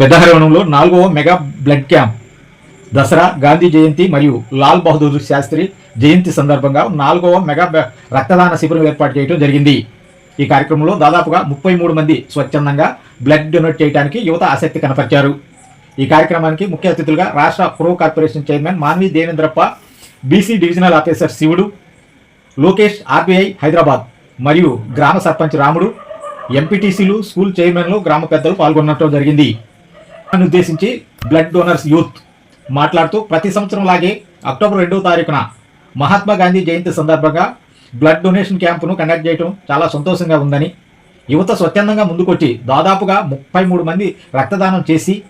పెద్దహరవణంలో నాలుగవ mega blood camp. Dasara Gandhi Jayanti మరియు లాల్ బహదూర్ శాస్త్రి జయంతి సందర్భంగా నాలుగవ మెగా బ- రక్తదాన శిబిరం ఏర్పాటు చేయడం జరిగింది. ఈ కార్యక్రమంలో దాదాపుగా ముప్పై మూడు మంది స్వచ్ఛందంగా బ్లడ్ డొనేట్ చేయడానికి యువత ఆసక్తి కనపరిచారు. ఈ కార్యక్రమానికి ముఖ్య అతిథులుగా రాష్ట్ర pro corporation chairman Manvi Devendrappa BC divisional officer Shivudu Lokesh RBI Hyderabad మరియు గ్రామ సర్పంచ్ రాముడు ఎంపీటీసీలు స్కూల్ చైర్మన్లు గ్రామ పెద్దలు పాల్గొనడం జరిగింది. ఉద్దేశించి బ్లడ్ డోనర్స్ యూత్ మాట్లాడుతూ ప్రతి సంవత్సరం లాగే అక్టోబర్ రెండవ తారీఖున మహాత్మా గాంధీ జయంతి సందర్భంగా బ్లడ్ డొనేషన్ క్యాంపును కండక్ట్ చేయడం చాలా సంతోషంగా ఉందని యువత స్వచ్ఛందంగా ముందుకొచ్చి దాదాపుగా ముప్పై మూడు మంది రక్తదానం చేసి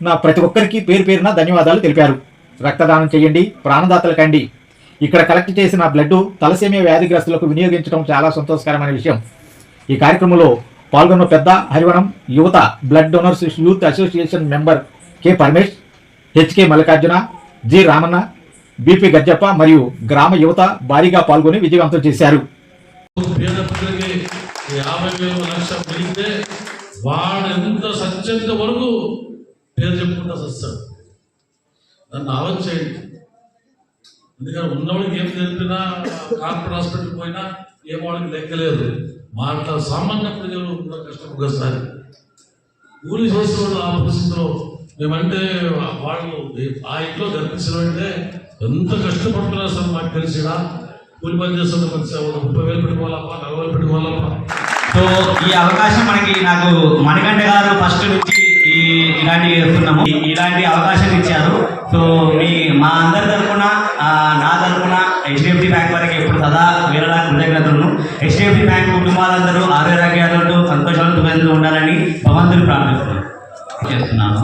నా ప్రతి ఒక్కరికి పేరు పేరున ధన్యవాదాలు తెలిపారు. రక్తదానం చేయండి ప్రాణదాతలు కండి ఇక్కడ కలెక్ట్ చేసిన బ్లడ్ తలసేమియా వ్యాధిగ్రస్తులకు వినియోగించడం చాలా సంతోషకరమైన విషయం. ఈ కార్యక్రమంలో పాల్గొన్న పెద్ద హరివనం యువత blood donors youth association member K Paramesh H K Mallikarjuna G Ramanna B P Gajjappa మరియు గ్రామ యువత భారీగా పాల్గొని విజయవంతం చేశారు. పేద ఉన్నవాడికి ఏం తెలిపినా కార్పొరేట్ హాస్పిటల్కి పోయినా ఏం వాళ్ళకి లెక్కలేదు. మాట్లా సామాన్య ప్రజలు కూడా కష్టం ఒకసారి కూలి చేసిన వాళ్ళు ఆ పరిస్థితిలో మేమంటే వాళ్ళు ఆ ఇంట్లో కనిపించడం ఎంత కష్టపడుతున్నారు సార్ మాకు తెలిసినా కూలి పని చేస్తున్న మనిషి ముప్పై వేలు పెట్టుకోవాలమ్మా నలభై వేలు పెట్టుకోవాలమ్మా సో ఈ అవకాశం మనకి నాకు మణికంఠ గారు ఫస్ట్ నుంచి ఈ ఇలాంటి చేస్తున్నాము. ఇలాంటి అవకాశం ఇచ్చారు. సో మీ మా అందరి తరఫున నా తరఫున హెచ్డిఎఫ్సి బ్యాంక్ వారికి ఎప్పుడు సదా వేరలా కృతజ్ఞతలు. హెచ్డిఎఫ్సి బ్యాంక్ కుటుంబాలందరూ ఆరోగ్యాలతో సంతోషాలతో వెళ్తూ ఉండాలని భగవంతుని ప్రార్థిస్తున్నాను చేస్తున్నాను.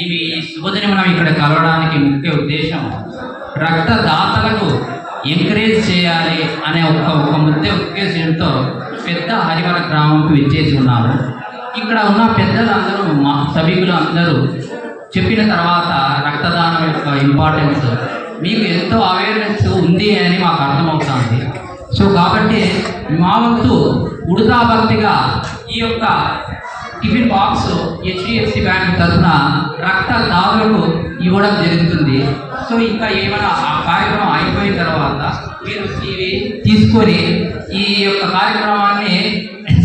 ఈ శుభదిని మనం ఇక్కడ కలవడానికి ముఖ్య ఉద్దేశం రక్తదాతలకు ఎంకరేజ్ చేయాలి అనే ఒక ఒక ముద్ద ఉద్దేశంతో పెద్ద హరివర గ్రామంకి విచ్చేసి ఉన్నారు ఇక్కడ ఉన్న పెద్దలందరూ మా సభికులు అందరూ చెప్పిన తర్వాత రక్తదానం యొక్క ఇంపార్టెన్స్ మీకు ఎంతో అవేర్నెస్ ఉంది అని మాకు అర్థమవుతుంది. సో కాబట్టి మా వంతు ఉడతా భక్తిగా ఈ యొక్క టిఫిన్ బాక్స్ హెచ్డిఎఫ్సి బ్యాంక్ తరఫున రక్తదారులకు ఇవ్వడం జరుగుతుంది. సో ఇంకా ఏమైనా ఆ కార్యక్రమం అయిపోయిన తర్వాత మీరు ఇవి తీసుకొని ఈ యొక్క కార్యక్రమాన్ని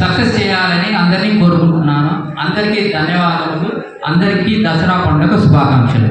సక్సెస్ చేయాలని అందరినీ కోరుకుంటున్నాను. అందరికీ ధన్యవాదాలు అందరికీ దసరా పండుగ శుభాకాంక్షలు.